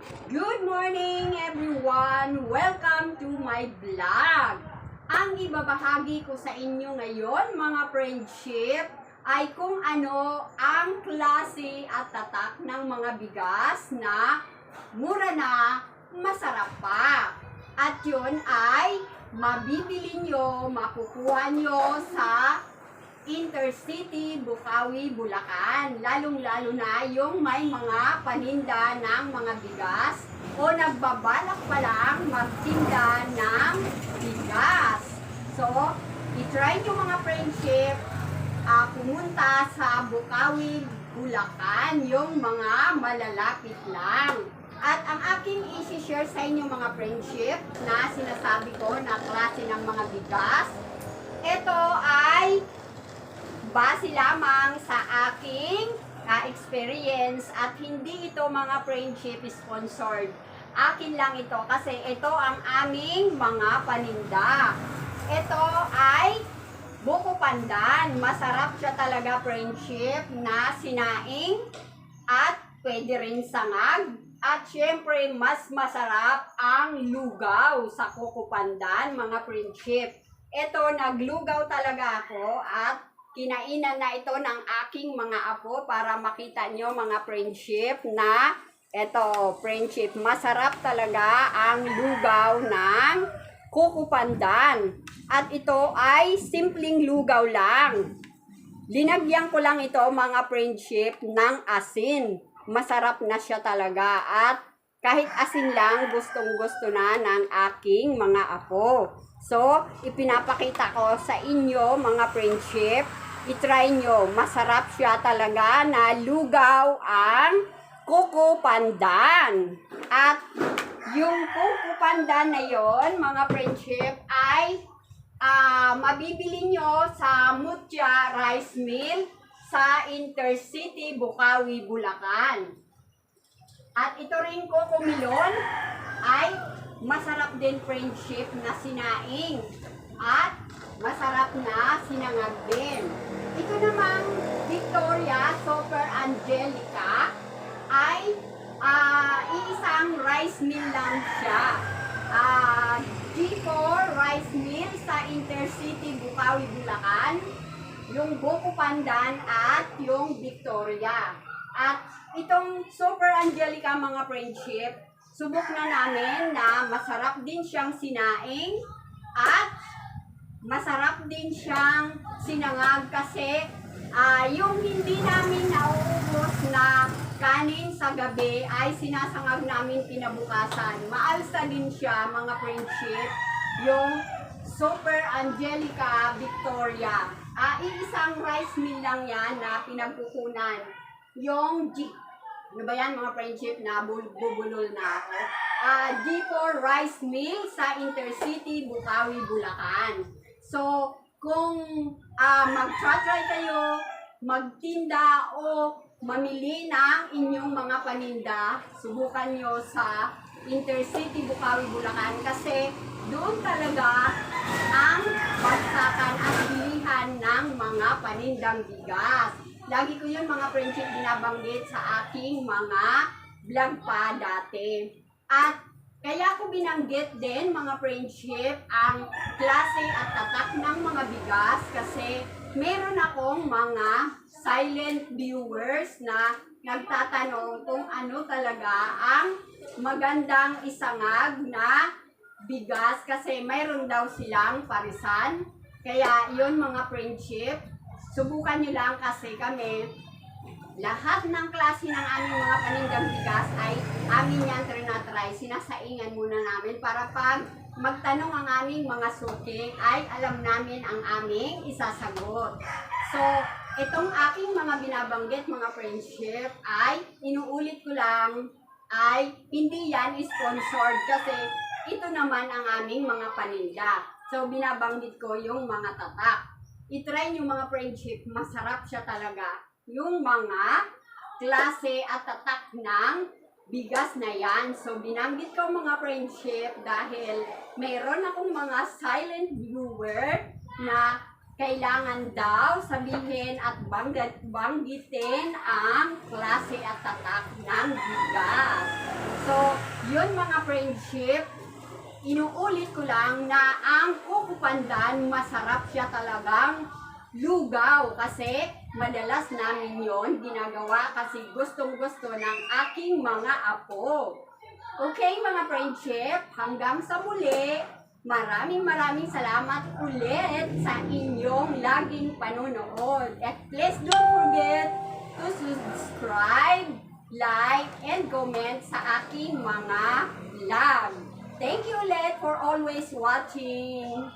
Good morning everyone! Welcome to my vlog! Ang ibabahagi ko sa inyo ngayon mga friendship ay kung ano ang klase at tatak ng mga bigas na mura na, masarap pa. At yun ay mabibili nyo, makukuha nyo sa Intercity, Bukawi, Bulacan. Lalong-lalo na yung may mga paninda ng mga bigas o nagbabalak pa lang magtinda ng bigas. So, itry nyo mga friendship, ah, pumunta sa Bukawi, Bulacan, yung mga malalapit lang. At ang aking isi-share sa inyo mga friendship na sinasabi ko na klase ng mga bigas, ito ay base lamang sa aking ah, experience at hindi ito mga friendship sponsored. Akin lang ito kasi ito ang aming mga paninda. Ito ay buko pandan. Masarap siya talaga friendship na sinaing at pwede rin sangag. At syempre, mas masarap ang lugaw sa kuko pandan, mga friendship. Ito, naglugaw talaga ako at kinainan na ito ng aking mga apo para makita nyo mga friendship na ito, friendship, masarap talaga ang lugaw ng kukupandan. At ito ay simpleng lugaw lang. Linagyan ko lang ito mga friendship ng asin. Masarap na siya talaga at kahit asin lang gustong gusto na ng aking mga apo. So, ipinapakita ko sa inyo mga friendship, itry nyo. Masarap siya talaga na lugaw ang kuko pandan. At yung kuko pandan na yon mga friendship, ay ah mabibili nyo sa Mutya Rice Mill sa Intercity, Bukawi, Bulacan. At ito rin Coco Milon ay masarap din friendship na sinaing. At masarap na sinangag din. Ito namang Victoria Super Angelica ay ah, iisang rice mill lang siya. Ah, G4 Rice Mill sa Intercity, Bukawi, Bulacan yung Buko Pandan at yung Victoria. At itong Super Angelica mga friendship, subok na namin na masarap din siyang sinaing at masarap din siyang sinangag kasi ah, yung hindi namin nauubos na kanin sa gabi ay sinasangag namin pinabukasan. Maalsa din siya mga friendship, yung Super Angelica Victoria. Ah, iisang rice mill lang yan na pinagkukunan. Yung G, ano ba yan mga friendship na bul- bubulol na ako? Ah, G4 Rice Mill sa Intercity, Bukawi, Bulacan. So, kung ah, mag-try kayo, magtinda o mamili ng inyong mga paninda, subukan nyo sa Intercity, Bukawi, Bulacan kasi doon talaga ang bagsakan at bilihan ng mga panindang bigas. Lagi ko yun mga friendship binabanggit sa aking mga vlog pa dati. At kaya ko binanggit din mga friendship ang klase at tatak ng mga bigas kasi meron akong mga silent viewers na nagtatanong kung ano talaga ang magandang isangag na bigas kasi mayroon daw silang parisan. Kaya yun mga friendship, subukan nyo lang kasi kami, lahat ng klase ng aming mga panindang bigas ay amin yan trinatry. Sinasaingan muna namin para pag magtanong ang aming mga suking ay alam namin ang aming isasagot. So, itong aking mga binabanggit mga friendship ay inuulit ko lang ay hindi yan sponsored kasi ito naman ang aming mga paninda. So, binabanggit ko yung mga tatak. I-try nyo mga friendship, masarap siya talaga. Yung mga klase at tatak ng bigas na yan. So, binanggit ko mga friendship dahil mayroon akong mga silent viewer na kailangan daw sabihin at banggit, banggitin ang klase at tatak ng bigas. So, Yun mga friendship, inuulit ko lang na ang kuko pandan masarap siya talagang lugaw kasi madalas namin yon ginagawa kasi gustong gusto ng aking mga apo. Okay mga friendship, hanggang sa muli, maraming maraming salamat ulit sa inyong laging panonood. At please don't forget to subscribe, like, and comment sa aking mga vlog. Thank you ulit for always watching.